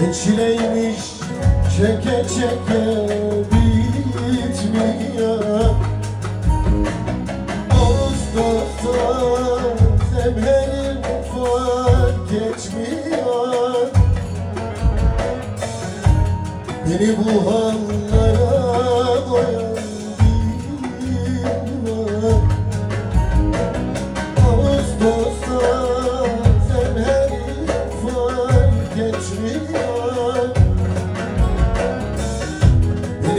Ne çileymiş çeke çeke bitmiyor. Ağustos'ta zemlerim fark geçmiyor. Beni bu halde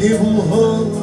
Tribo